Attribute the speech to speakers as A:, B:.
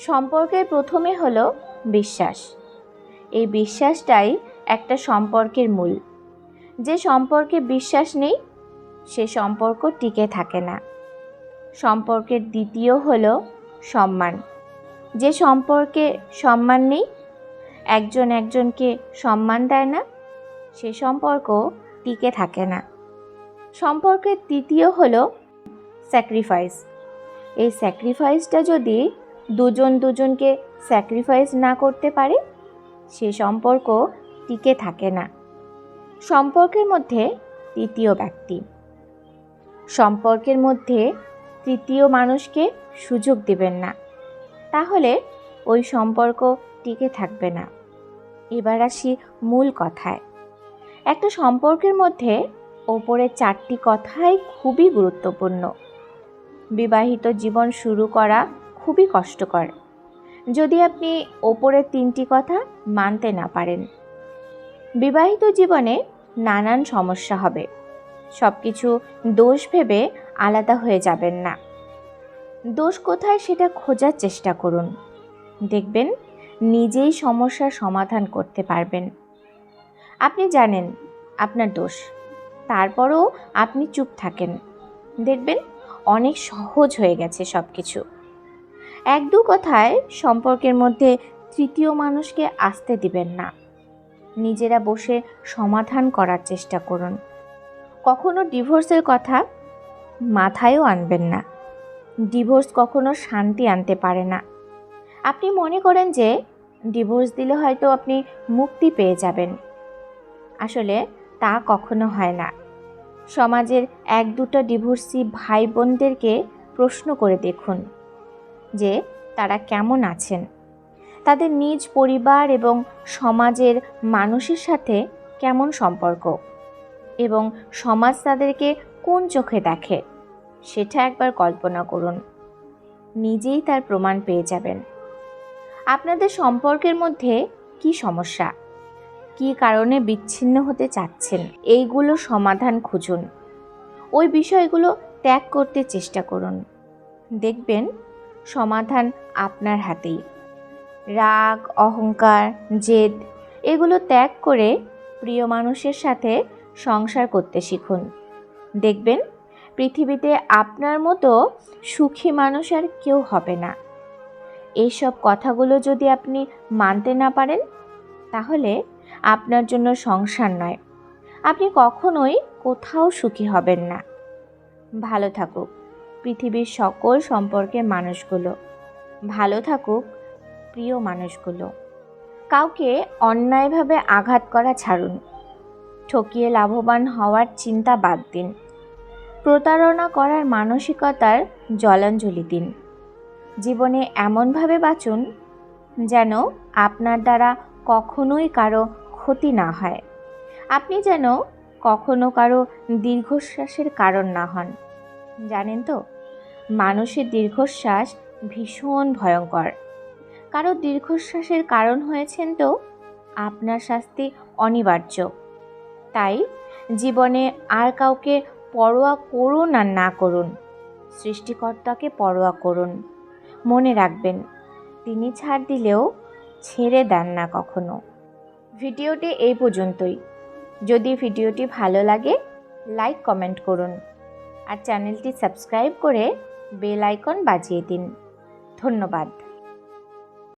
A: সম্পর্কের প্রথমে হলো বিশ্বাস। এই বিশ্বাসটাই একটা সম্পর্কের মূল। যে সম্পর্কে বিশ্বাস নেই, সে সম্পর্ক টিকে থাকে না। সম্পর্কের দ্বিতীয় হলো সম্মান। যে সম্পর্কে সম্মান নেই, একজন একজনকে সম্মান দেয় না, সে সম্পর্ক টিকে থাকে না। সম্পর্কের তৃতীয় হলো স্যাক্রিফাইস এই স্যাক্রিফাইসটা যদি দুজন দুজনকে স্যাক্রিফাইস না করতে পারে, সে সম্পর্ক টিকে থাকে না। সম্পর্কের মধ্যে তৃতীয় ব্যক্তি। সম্পর্কের মধ্যে তৃতীয় মানুষকে সুযোগ দেবেন না। তাহলে ওই সম্পর্ক টিকে থাকবে না। এবার আসি মূল কথায়। একটা সম্পর্কের মধ্যে ওপরের চারটি কথাই খুবই গুরুত্বপূর্ণ। বিবাহিত জীবন শুরু করা খুবই কষ্টকর। যদি আপনি ওপরের তিনটি কথা মানতে না পারেন, বিবাহিত জীবনে নানান সমস্যা হবে। সব কিছু দোষ ভেবে আলাদা হয়ে যাবেন না। দোষ কোথায় সেটা খোঁজার চেষ্টা করুন। দেখবেন নিজেই সমস্যার সমাধান করতে পারবেন। আপনি জানেন আপনার দোষ, তারপরও আপনি চুপ থাকেন। দেখবেন অনেক সহজ হয়ে গেছে সব কিছু এক দু কথায় সম্পর্কের মধ্যে তৃতীয় মানুষকে আসতে দিবেন না। নিজেরা বসে সমাধান করার চেষ্টা করুন। কখনো ডিভোর্সের কথা মাথায়ও আনবেন না। ডিভোর্স কখনো শান্তি আনতে পারে না। আপনি মনে করেন যে ডিভোর্স দিলে হয়তো আপনি মুক্তি পেয়ে যাবেন। আসলে তা কখনো হয় না। সমাজের এক দুটো ডিভোর্সি ভাই বোনদেরকে প্রশ্ন করে দেখুন। যে তারা কেমন আছেন। তাদের নিজ পরিবার এবং সমাজের মানুষের সাথে কেমন সম্পর্ক এবং সমাজ তাদেরকে কোন চোখে দেখে সেটা একবার কল্পনা করুন। নিজেই তার প্রমাণ পেয়ে যাবেন। আপনাদের সম্পর্কের মধ্যে কি সমস্যা? কী কারণে বিচ্ছিন্ন হতে চাচ্ছেন? এইগুলো সমাধান খুঁজুন। ওই বিষয়গুলো ত্যাগ করতে চেষ্টা করুন। দেখবেন সমাধান আপনার হাতেই। রাগ, অহংকার, জেদ, এগুলো ত্যাগ করে প্রিয় মানুষের সাথে সংসার করতে শিখুন। দেখবেন, পৃথিবীতে আপনার মতো সুখী মানুষ আর কেউ হবে না। এইসব কথাগুলো যদি আপনি মানতে না পারেন, তাহলে আপনার জন্য সংসার নয়। আপনি কখনোই কোথাও সুখী হবেন না। ভালো থাকুক। পৃথিবীর সকল সম্পর্কের মানুষগুলো। ভালো থাকুক, প্রিয় মানুষগুলো। কাউকে অন্যায়ভাবে আঘাত করা ছাড়ুন। ঠকিয়ে লাভবান হওয়ার চিন্তা বাদ দিন। প্রতারণা করার মানসিকতার জলাঞ্জলি দিন। জীবনে এমনভাবে বাঁচুন যেন আপনার দ্বারা কখনোই কারও ক্ষতি না হয়। আপনি যেন কখনো কারও দীর্ঘশ্বাসের কারণ না হন। জানেন তো? মানুষের দীর্ঘশ্বাস ভীষণ ভয়ঙ্কর। কারও দীর্ঘশ্বাসের কারণ হয়েছেন তো? আপনার শাস্তি অনিবার্য। তাই জীবনে আর কাউকে পরোয়া করুন আর না করুন। সৃষ্টিকর্তাকে পরোয়া করুন। মনে রাখবেন, তিনি ছাড় দিলেও ছেড়ে দেন না কখনো। ভিডিওটি এই পর্যন্তই। যদি ভিডিওটি ভালো লাগে, লাইক, কমেন্ট করুন। আর চ্যানেলটি সাবস্ক্রাইব করে বেল আইকন বাজিয়ে দিন। ধন্যবাদ।